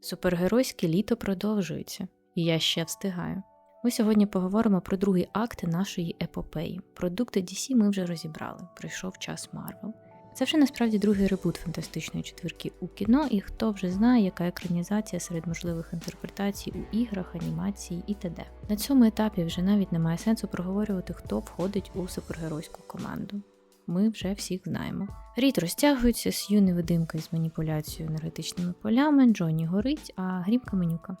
Супергеройське літо продовжується, і я ще встигаю. Ми сьогодні поговоримо про другий акт нашої епопеї. Продукти DC ми вже розібрали. Прийшов час Марвел. Це вже насправді другий ребут фантастичної четвірки у кіно, і хто вже знає, яка екранізація серед можливих інтерпретацій у іграх, анімації і т.д. На цьому етапі вже навіть немає сенсу проговорювати, хто входить у супергеройську команду. Ми вже всіх знаємо. Рід розтягується, Сью невидимка із маніпуляцією енергетичними полями, Джоні горить, а Грім каменюка.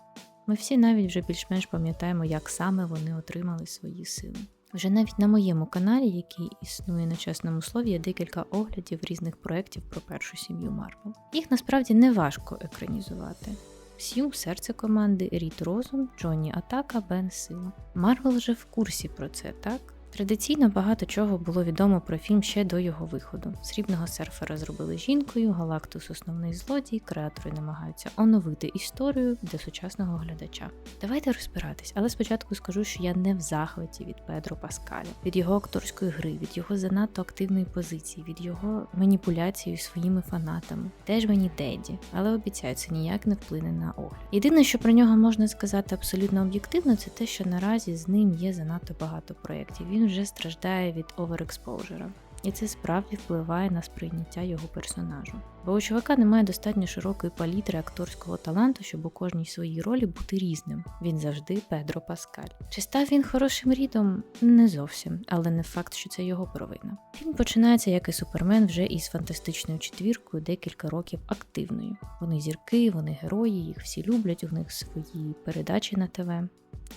Ми всі навіть вже більш-менш пам'ятаємо, як саме вони отримали свої сили. Вже навіть на моєму каналі, який існує на чесному слові, є декілька оглядів різних проєктів про першу сім'ю Марвел. Їх насправді не важко екранізувати. Сью серце команди, Рід розум, Джонні атака, Бен сила. Марвел вже в курсі про це, так? Традиційно багато чого було відомо про фільм ще до його виходу. Срібного серфера зробили жінкою, Галактус основний злодій, креатори намагаються оновити історію для сучасного глядача. Давайте розбиратись, але спочатку скажу, що я не в захваті від Педро Паскаля, від його акторської гри, від його занадто активної позиції, від його маніпуляції своїми фанатами. Теж мені Деді, але обіцяю, це ніяк не вплине на огляд. Єдине, що про нього можна сказати абсолютно об'єктивно, це те, що наразі з ним є занадто багато проєктів. Він вже страждає від оверекспожера. І це справді впливає на сприйняття його персонажу. Бо у чувака немає достатньо широкої палітри акторського таланту, щоб у кожній своїй ролі бути різним. Він завжди Педро Паскаль. Чи став він хорошим рідом? Не зовсім, але не факт, що це його провина. Фільм починається, як і супермен, вже із фантастичною четвіркою декілька років активною. Вони зірки, вони герої, їх всі люблять, у них свої передачі на ТВ.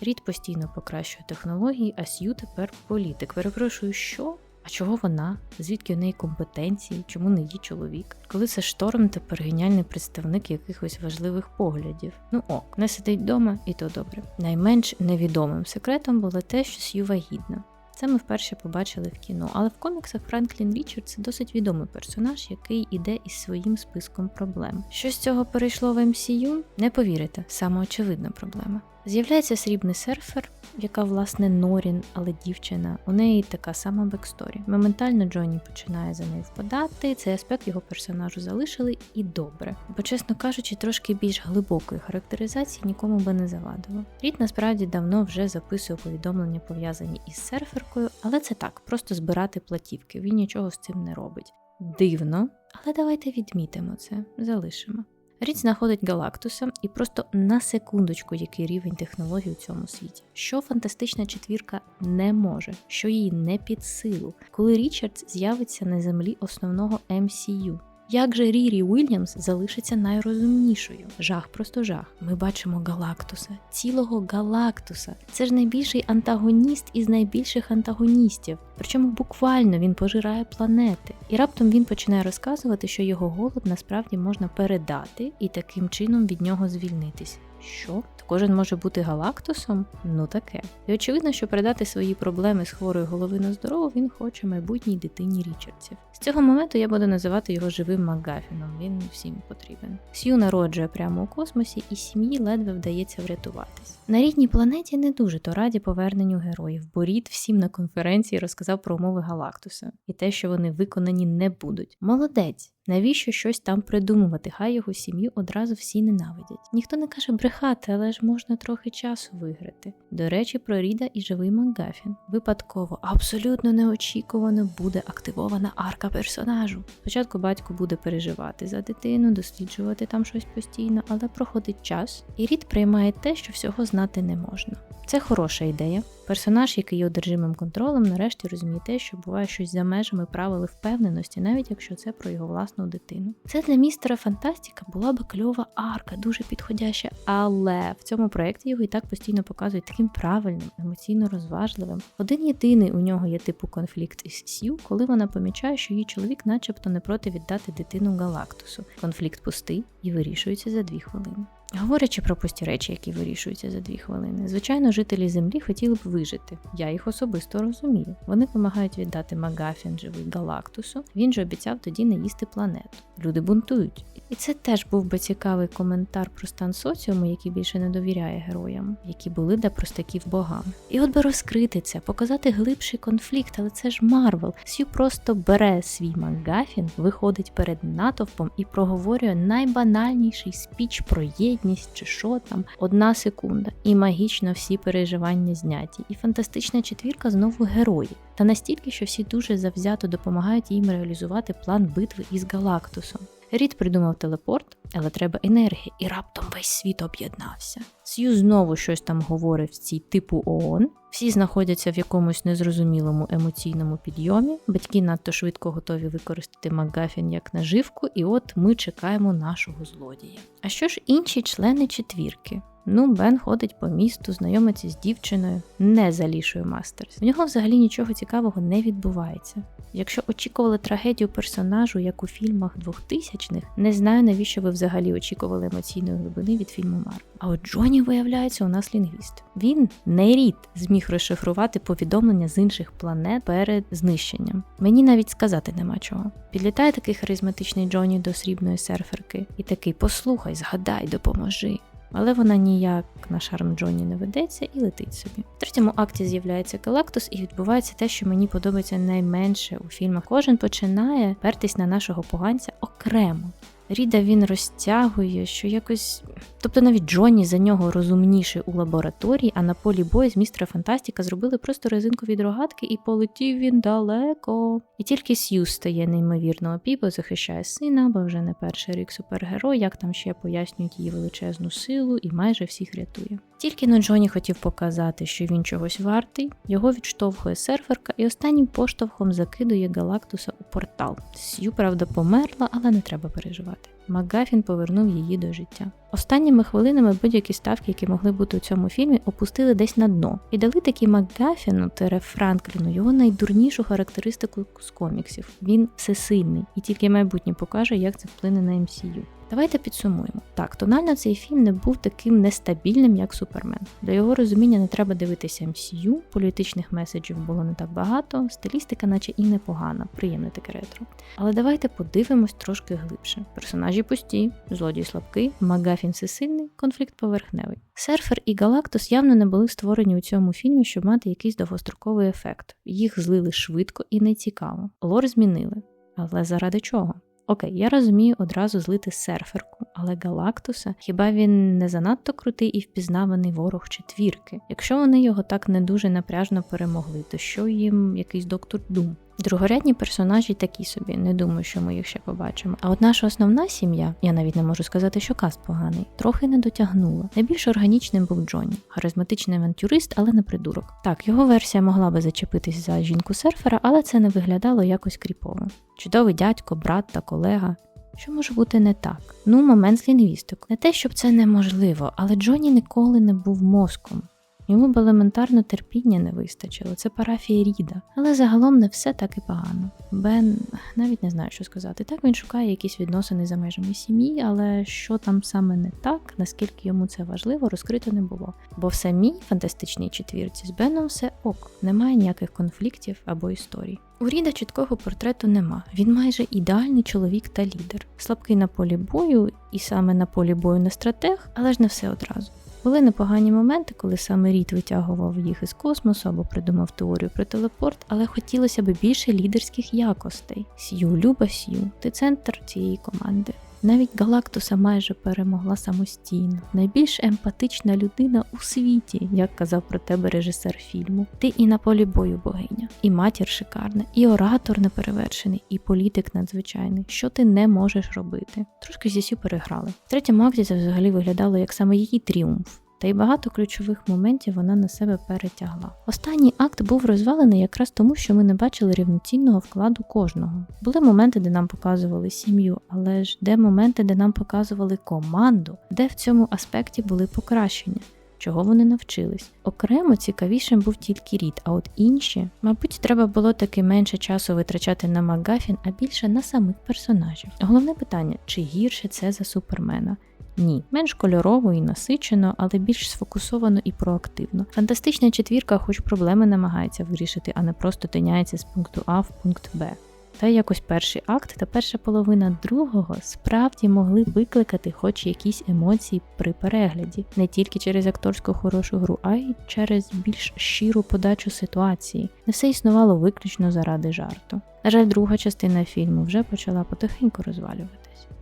Рід постійно покращує технології, а Сью тепер політик. Перепрошую, що? А чого вона? Звідки в неї компетенції? Чому не її чоловік? Коли це шторм тепер геніальний представник якихось важливих поглядів. Ну ок, не сидить вдома, і то добре. Найменш невідомим секретом було те, що Сью вагітна. Це ми вперше побачили в кіно, але в коміксах Франклін Річард це досить відомий персонаж, який іде із своїм списком проблем. Що з цього перейшло в MCU? Не повірите, саме очевидна проблема. З'являється срібний серфер, яка, власне, Норін, але дівчина. У неї така сама бексторі. Моментально Джонні починає за нею впадати. Цей аспект його персонажу залишили і добре. Бо, чесно кажучи, трошки більш глибокої характеризації нікому би не завадило. Рід насправді давно вже записує повідомлення, пов'язані із серферкою, але це так, просто збирати платівки. Він нічого з цим не робить. Дивно, але давайте відмітимо це, залишимо. Рід знаходить Галактуса і просто на секундочку, який рівень технологій у цьому світі. Що фантастична четвірка не може, що їй не під силу, коли Річардс з'явиться на землі основного MCU. Як же Рірі Уільямс залишиться найрозумнішою? Жах, просто жах. Ми бачимо Галактуса, цілого Галактуса. Це ж найбільший антагоніст із найбільших антагоністів. Причому буквально він пожирає планети. І раптом він починає розказувати, що його голод насправді можна передати і таким чином від нього звільнитись. Що? Кожен може бути галактусом? Ну таке. І очевидно, що передати свої проблеми з хворої голови на здорову він хоче майбутній дитині Річардсів. З цього моменту я буду називати його живим Макгафіном, він всім потрібен. Сью народжує прямо у космосі, і сім'ї ледве вдається врятуватись. На рідній планеті не дуже то раді поверненню героїв, бо Рід всім на конференції розказав про умови Галактуса і те, що вони виконані не будуть. Молодець! Навіщо щось там придумувати? Хай його сім'ю одразу всі ненавидять. Ніхто не каже брехати, але ж можна трохи часу виграти. До речі, про Ріда і живий Макгафін. Випадково, абсолютно неочікувано буде активована арка персонажу. Спочатку батько буде переживати за дитину, досліджувати там щось постійно, але проходить час, і Рід приймає те, що всього знати не можна. Це хороша ідея. Персонаж, який є одержимим контролем, нарешті розуміє те, що буває щось за межами правил впевненості, навіть якщо це про його власну дитину. Це для містера Фантастіка була би кльова арка, дуже підходяща, але в цьому проєкті його і так постійно показують таким правильним, емоційно розважливим. Один єдиний у нього є типу конфлікт із Сью, коли вона помічає, що її чоловік, начебто, не проти віддати дитину Галактусу. Конфлікт пустий і вирішується за дві хвилини. Говорячи про пусті речі, які вирішуються за дві хвилини, звичайно, жителі землі хотіли б вижити. Я їх особисто розумію. Вони вимагають віддати Магафін живий Галактусу. Він же обіцяв тоді не їсти планету. Люди бунтують. І це теж був би цікавий коментар про стан соціуму, який більше не довіряє героям, які були для простаків богам. І от би розкрити це, показати глибший конфлікт, але це ж Марвел. Сью просто бере свій Магафін, виходить перед натовпом і проговорює найбанальніший спіч про єдність чи що там, одна секунда, і магічно всі переживання зняті. І фантастична четвірка знову герої. Та настільки, що всі дуже завзято допомагають їм реалізувати план битви із Галактусом. Рід придумав телепорт, але треба енергії, і раптом весь світ об'єднався. Сью знову щось там говорить в цій типу ООН. Всі знаходяться в якомусь незрозумілому емоційному підйомі. Батьки надто швидко готові використати Макгафін як наживку, і от ми чекаємо нашого злодія. А що ж інші члени четвірки? Ну, Бен ходить по місту, знайомиться з дівчиною, не за лішою Мастерс. В нього взагалі нічого цікавого не відбувається. Якщо очікували трагедію персонажу, як у фільмах 2000-х, не знаю, навіщо ви взагалі очікували емоційної глибини від фільму Мар. А от Джоні, виявляється, у нас лінгвіст. Він не рід зміг розшифрувати повідомлення з інших планет перед знищенням. Мені навіть сказати нема чого. Підлітає такий харизматичний Джоні до срібної серферки і такий: послухай, згадай, допоможи. Але вона ніяк на шарм Джоні не ведеться і летить собі. В третьому акті з'являється Галактус, і відбувається те, що мені подобається найменше у фільмах. Кожен починає пертись на нашого поганця окремо. Ріда він розтягує, що якось. Тобто навіть Джонні за нього розумніший у лабораторії, а на полі бою з містера Фантастіка зробили просто резинкові дрогатки, і полетів він далеко. І тільки Сью стає неймовірно опіпо, захищає сина, бо вже не перший рік супергерой, як там ще пояснюють її величезну силу і майже всіх рятує. Тільки но Джоні хотів показати, що він чогось вартий, його відштовхує серферка і останнім поштовхом закидує Галактуса у портал. Сью, правда, померла, але не треба переживати. Макгафін повернув її до життя. Останніми хвилинами будь-які ставки, які могли бути у цьому фільмі, опустили десь на дно і дали такі Макгафіну Тере Франкліну його найдурнішу характеристику з коміксів. Він всесильний, і тільки майбутнє покаже, як це вплине на MCU. Давайте підсумуємо. Так, тонально цей фільм не був таким нестабільним, як Супермен. До його розуміння не треба дивитися MCU, політичних меседжів було не так багато, стилістика, наче і непогана, приємне таке ретро. Але давайте подивимось трошки глибше. Персонажі пусті, злодій слабкий, Магафін всесильний, конфлікт поверхневий. Серфер і Галактус явно не були створені у цьому фільмі, щоб мати якийсь довгостроковий ефект. Їх злили швидко і нецікаво. Лор змінили. Але заради чого? Окей, я розумію одразу злити серферку, але Галактуса хіба він не занадто крутий і впізнаваний ворог четвірки? Якщо вони його так не дуже напряжно перемогли, то що їм якийсь доктор Дум? Другорядні персонажі такі собі, не думаю, що ми їх ще побачимо. А от наша основна сім'я, я навіть не можу сказати, що каст поганий, трохи не дотягнула. Найбільш органічним був Джонні, харизматичний авантюрист, але не придурок. Так, його версія могла би зачепитись за жінку серфера, але це не виглядало якось кріпово. Чудовий дядько, брат та колега. Що може бути не так? Ну, момент з лінгвістик. Не те, щоб це неможливо, але Джонні ніколи не був мозком. Йому б елементарно терпіння не вистачило, це парафія Ріда. Але загалом не все так і погано. Бен навіть не знаю, що сказати. Так він шукає якісь відносини за межами сім'ї, але що там саме не так, наскільки йому це важливо, розкрито не було. Бо в самій фантастичній четвірці з Беном все ок, немає ніяких конфліктів або історій. У Ріда чіткого портрету нема. Він майже ідеальний чоловік та лідер, слабкий на полі бою, і саме на полі бою не стратег, але ж не все одразу. Були непогані моменти, коли саме Рід витягував їх із космосу або придумав теорію про телепорт, але хотілося б більше лідерських якостей. Сью, Люба Сью, ти центр цієї команди. Навіть Галактуса майже перемогла самостійно. Найбільш емпатична людина у світі, як казав про тебе режисер фільму. Ти і на полі бою богиня, і матір шикарна, і оратор неперевершений, і політик надзвичайний. Що ти не можеш робити? Трошки зі переграли. В третьому акті це взагалі виглядало як саме її тріумф та й багато ключових моментів вона на себе перетягла. Останній акт був розвалений якраз тому, що ми не бачили рівноцінного вкладу кожного. Були моменти, де нам показували сім'ю, але ж де моменти, де нам показували команду, де в цьому аспекті були покращення. Чого вони навчились? Окремо цікавішим був тільки рід, а от інші, мабуть, треба було таки менше часу витрачати на Макгафін, а більше на самих персонажів. Головне питання: чи гірше це за супермена? Ні, менш кольорово і насичено, але більш сфокусовано і проактивно. Фантастична четвірка, хоч проблеми намагається вирішити, а не просто тиняється з пункту А в пункт Б. Та якось перший акт та перша половина другого справді могли викликати хоч якісь емоції при перегляді, не тільки через акторську хорошу гру, а й через більш щиру подачу ситуації. Не все існувало виключно заради жарту. На жаль, друга частина фільму вже почала потихеньку розвалювати.